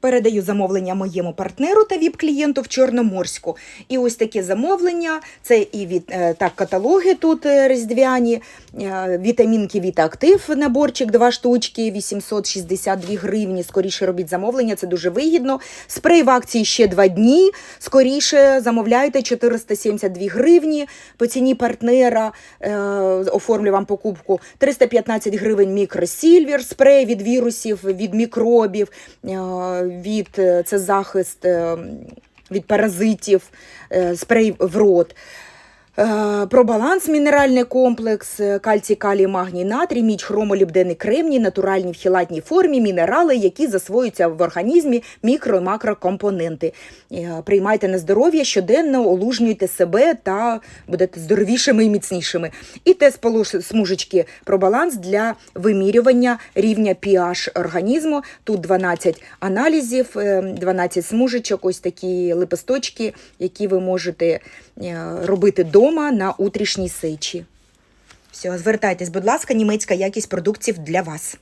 Передаю замовлення моєму партнеру та віп-клієнту в Чорноморську. І ось таке замовлення. Це і від е, так, каталоги тут е, різдвяні, е, вітамінки Вітаактив, наборчик, два штучки, 862 гривні. Скоріше робіть замовлення, це дуже вигідно. Спрей в акції ще два дні. Скоріше замовляйте 472 гривні по ціні партнера. Оформлю вам покупку 315 гривень мікросільвер, спрей від вірусів, від мікробів, від е, це захист е, від паразитів, е, спрей в рот. Е, Про баланс мінеральний комплекс, е, кальцій, калій, магній, натрій, мідь, хромолібдений кремній, натуральні в хілатній формі, мінерали, які засвоюються в організмі, мікро і макрокомпоненти. Е, Приймайте на здоров'я, щоденно олужнюйте себе та будете здоровішими і міцнішими. І тест смужечки про баланс для вимірювання рівня pH організму. Тут 12 аналізів, е, 12 смужечок, ось такі лепесточки, які ви можете робити вдома на утрішній сечі. Все, звертайтесь, будь ласка, німецька якість продуктів для вас.